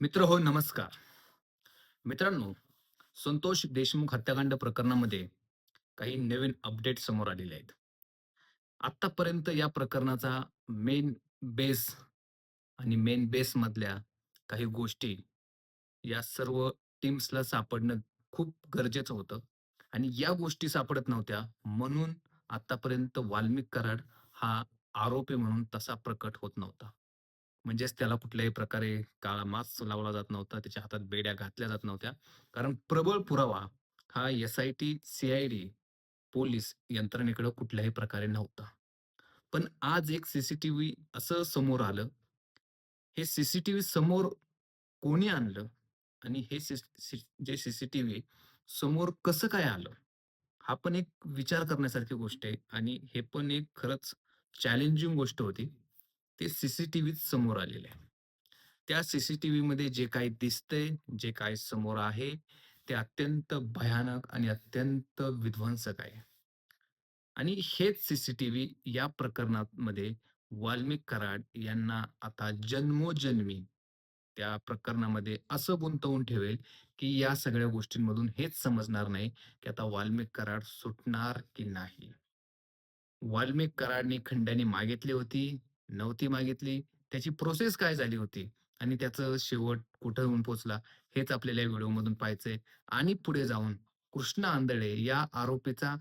मित्र हो नमस्कार. मित्रांनो, संतोष देशमुख हत्याकांड प्रकरणामध्ये काही नवीन अपडेट समोर आलेले आहेत. आतापर्यंत या प्रकरणाचा मेन बेस आणि मेन बेस मधल्या काही गोष्टी या सर्व टीम्सला सापडणं खूप गरजेचं होतं आणि या गोष्टी सापडत नव्हत्या म्हणून आतापर्यंत वाल्मिक कराड हा आरोपी म्हणून तसा प्रकट होत नव्हता. म्हणजेच त्याला कुठल्याही प्रकारे काळा मास्क लावला जात नव्हता. त्याच्या हातात बेड्या घातल्या जात नव्हत्या. कारण प्रबळ पुरावा हा एस-आय-टी, सी-आय-डी, पोलीस यंत्रणेकडे कुठल्याही प्रकारे नव्हता. पण आज एक सीसीटीव्ही असं समोर आलं. हे सीसीटीव्ही समोर कोणी आणलं आणि हे जे सीसीटीव्ही समोर कसं काय आलं? हा पण एक विचार करण्यासारखी गोष्ट आहे आणि हे पण एक खरंच चॅलेंजिंग गोष्ट होती. ते सीसीटीव्हीच समोर आलेले आहे. त्या सीसीटीव्हीमध्ये जे काही दिसतंय, जे काही समोर आहे, ते अत्यंत भयानक आणि अत्यंत विध्वंसक आहे. आणि हेच सीसीटीव्ही या प्रकरणामध्ये वाल्मिक कराड यांना आता जन्मोजन्मी त्या प्रकरणामध्ये असं गुंतवून ठेवेल, की या सगळ्या गोष्टींमधून हेच समजणार नाही, की आता वाल्मिक कराड सुटणार की नाही. वाल्मिक कराडनी खंड्याने मागितली होती, नव्हती मागितली, त्याची प्रोसेस काय झाली होती आणि त्याचं शेवट कुठं होऊन पोहोचला, हेच आपल्याला या व्हिडिओमधून पाहायचंय आणि पुढे जाऊन कृष्णा आंधळे या आरोपीचा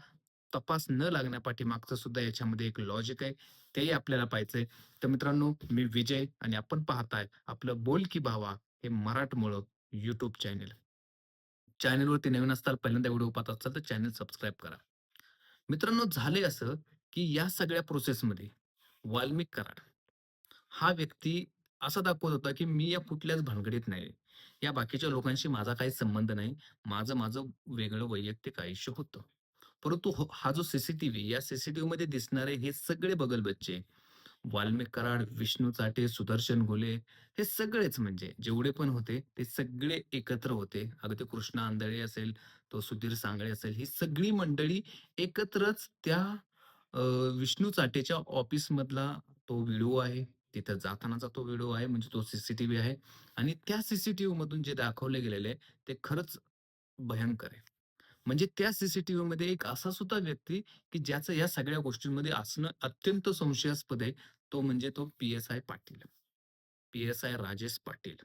तपास न लागण्यापाठीमागचं सुद्धा याच्यामध्ये एक लॉजिक आहे, तेही आपल्याला पाहायचंय. तर मित्रांनो, मी विजय आणि आपण पाहताय आपलं बोल की भावा हे मराठमोळं युट्यूब चॅनल. चॅनलवरती नवीन असताल, पहिल्यांदा व्हिडिओ पाहत असाल तर चॅनल सबस्क्राईब करा. मित्रांनो, झालंय असं, की या सगळ्या प्रोसेसमध्ये वाल्मिक कराड हा व्यक्ती असा दाखवत होता, की मी या कुठल्याच भानगडीत नाही. या बाकीच्या लोकांशी माझा काही संबंध नाही. माझं, माझं वेगळं वैयक्तिक आयुष्य होतं. परंतु हो, हा जो सीसीटीव्ही या सीसीटीव्ही मध्ये दिसणारे हे सगळे बगलबच्चे वाल्मिक कराड, विष्णू चाटे, सुदर्शन घोले हे सगळेच म्हणजे जेवढे पण होते ते सगळे एकत्र होते. अगदी कृष्णा आंधळे असेल, तो सुधीर सांगळे असेल, ही सगळी मंडळी एकत्रच त्या अ, विष्णू चाटेच्या ऑफिसमधला तो व्हिडिओ आहे. तिथं जातानाचा तो व्हिडिओ आहे म्हणजे तो सीसीटीव्ही आहे आणि त्या सीसीटीव्हीमधून जे दाखवले गेलेले आहे ते खरंच भयंकर आहे. म्हणजे त्या सीसीटीव्हीमध्ये एक असा सुद्धा व्यक्ती, की ज्याचं या सगळ्या गोष्टींमध्ये असणं अत्यंत संशयास्पद आहे. तो म्हणजे तो P S I Patil. P S I Rajesh Patil.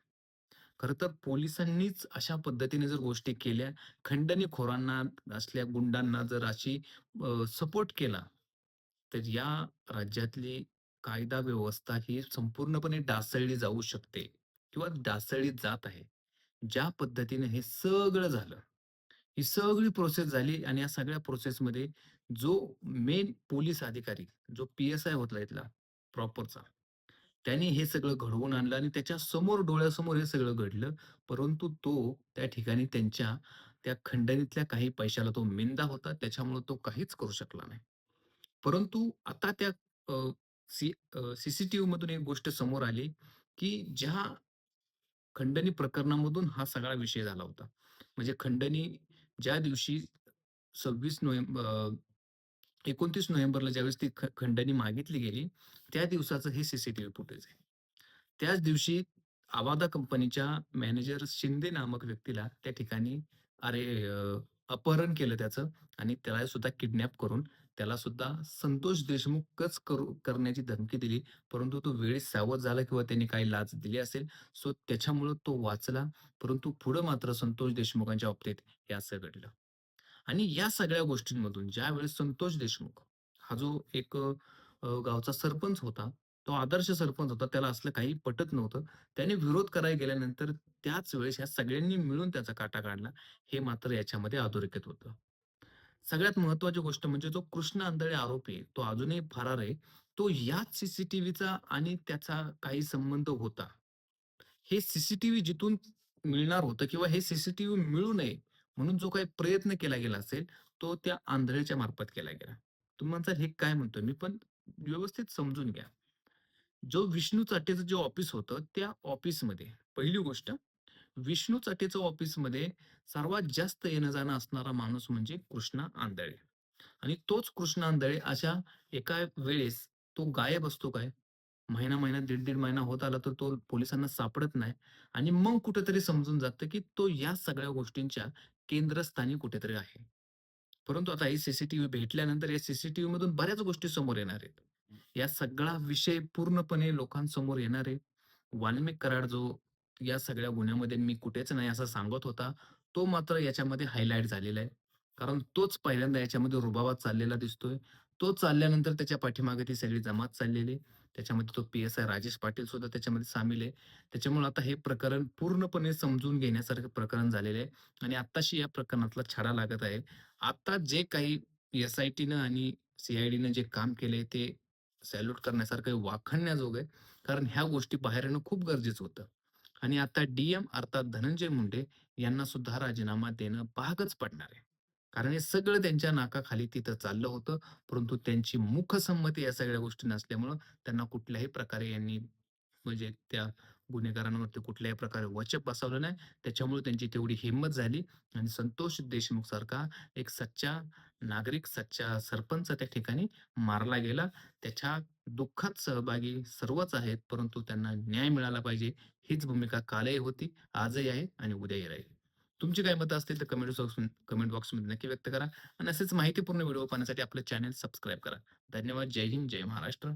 खरं तर पोलिसांनीच अशा पद्धतीने जर गोष्टी केल्या, खंडणीखोरांना, असल्या गुंडांना जर अशी सपोर्ट केला, तर या राज्यातली कायदा व्यवस्था ही संपूर्णपणे डासळली जाऊ शकते किंवा डासळली जात आहे. ज्या पद्धतीने हे सगळं झालं, ही सगळी प्रोसेस झाली आणि या सगळ्या प्रोसेसमध्ये जो मेन पोलीस अधिकारी, जो पी-एस-आय होता इथला प्रॉपरचा, त्याने हे सगळं घडवून आणलं आणि त्याच्यासमोर डोळ्यासमोर हे सगळं घडलं. परंतु तो त्या ठिकाणी त्यांच्या त्या खंडणीतल्या काही पैशाला तो मिंदा होता. त्याच्यामुळे तो काहीच करू शकला नाही. परंतु आता त्या अ, सी सीसीटीव्ही मधून एक गोष्ट समोर आली, की ज्या खंडणी प्रकरणामधून हा सगळा विषय झाला होता. म्हणजे खंडणी ज्या दिवशी 26 नोव्हेंबर एकोणतीस नोव्हेंबरला ज्यावेळेस ती ख खंडणी मागितली गेली, त्या दिवसाचं हे सीसीटीव्ही फुटेज आहे. त्याच दिवशी आवादा कंपनीच्या मॅनेजर शिंदे नामक व्यक्तीला त्या ठिकाणी अरे अ, अपहरण केलं त्याचं आणि त्याला सुद्धा किडनॅप करून त्याला सुद्धा संतोष देशमुखच करू करण्याची धमकी दिली. परंतु तो वेळी सावध झाला किंवा त्यांनी काही लाच दिली असेल. सो त्याच्यामुळं तो वाचला. परंतु पुढं मात्र संतोष देशमुखांच्या बाबतीत हे असं घडलं. आणि या सगळ्या गोष्टींमधून ज्यावेळेस संतोष देशमुख हा जो एक गावचा सरपंच होता, तो आदर्श सरपंच होता. त्याला असलं काही पटत नव्हतं. त्याने विरोध करायला गेल्यानंतर त्याच वेळेस ह्या सगळ्यांनी मिळून त्याचा काटा काढला. हे मात्र याच्यामध्ये अधोरेखित होतं. सगळ्यात महत्वाची गोष्ट म्हणजे जो कृष्ण आंधळे आरोपी आहे, तो अजूनही फरार आहे. तो याच सीसीटीव्हीचा आणि त्याचा काही संबंध होता. हे सीसीटीव्ही जिथून मिळणार होतं किंवा हे सीसीटीव्ही मिळू नये म्हणून जो काही प्रयत्न केला गेला असेल, तो त्या आंधळेच्या मार्फत केला गेला. तुम्ही हे काय म्हणतोय मी? पण व्यवस्थित समजून घ्या. जो विष्णू चाटेचं जे ऑफिस होतं, त्या ऑफिसमध्ये पहिली गोष्ट विष्णू चाटेचं ऑफिसमध्ये सर्वात जास्त येणं-जाणं असणारा माणूस म्हणजे कृष्णा आंधळे आणि तोच कृष्णा आंधळे अशा एका वेळेस तो गायब असतो काय? महिना, महिना, दीड, दीड महिना होत आला तर तो पोलिसांना सापडत नाही आणि मग कुठेतरी समजून जातं, की तो या सगळ्या गोष्टींच्या केंद्रस्थानी कुठेतरी आहे. परंतु आता ही सीसीटीव्ही भेटल्यानंतर या सीसीटीव्हीमधून बऱ्याच गोष्टी समोर येणार आहेत. या सगळा विषय पूर्णपणे लोकांसमोर येणार आहे. वाल्मिक कराड जो या सगळ्या गुन्ह्यामध्ये मी कुठेच नाही असं सांगत होता, तो मात्र याच्यामध्ये हायलाईट झालेला आहे. कारण तोच पहिल्यांदा याच्यामध्ये रुबाबात चाललेला दिसतोय. तो चालल्यानंतर त्याच्या पाठीमागे ती सगळी जमात चाललेली आहे. त्याच्यामध्ये तो पी-एस-आय राजेश पाटील सुद्धा त्याच्यामध्ये सामील आहे. त्याच्यामुळे आता हे प्रकरण पूर्णपणे समजून घेण्यासारखं प्रकरण झालेलं आहे आणि आत्ताशी या प्रकरणातला छडा लागत आहे. आता जे काही एस-आय-टीनं आणि सी-आय-डीनं जे काम केले ते सॅल्यूट करण्यासारखं वाखणण्याजोग आहे. कारण ह्या गोष्टी बाहेर येणं खूप गरजेचं होतं आणि आता डीएम अर्थात धनंजय मुंडे यांना सुद्धा राजीनामा देणं भागच पडणार आहे. कारण हे सगळं त्यांच्या नाकाखाली तिथं चाललं होतं, परंतु त्यांची मुखसंमती या सगळ्या गोष्टी नसल्यामुळं त्यांना कुठल्याही प्रकारे यांनी म्हणजे त्या गुन्हेगारांवरती कुठल्याही प्रकारे वचक बसवलं नाही. त्याच्यामुळे त्यांची तेवढी हिंमत झाली आणि संतोष देशमुख सारखा एक सच्चा नागरिक, सच्चा सरपंच त्या ठिकाणी मारला गेला. त्याच्या दुःखात सहभागी सर्वच आहेत, परंतु त्यांना न्याय मिळाला पाहिजे हीच भूमिका कालही होती, आजही आहे आणि उद्याही राहील. तुमची काय मतं असतील तर कमेंट बॉक्स कमेंट बॉक्समध्ये नक्की व्यक्त करा आणि असेच माहितीपूर्ण व्हिडिओ पाहण्यासाठी आपलं चॅनल सबस्क्राईब करा. धन्यवाद. जय हिंद, जय महाराष्ट्र.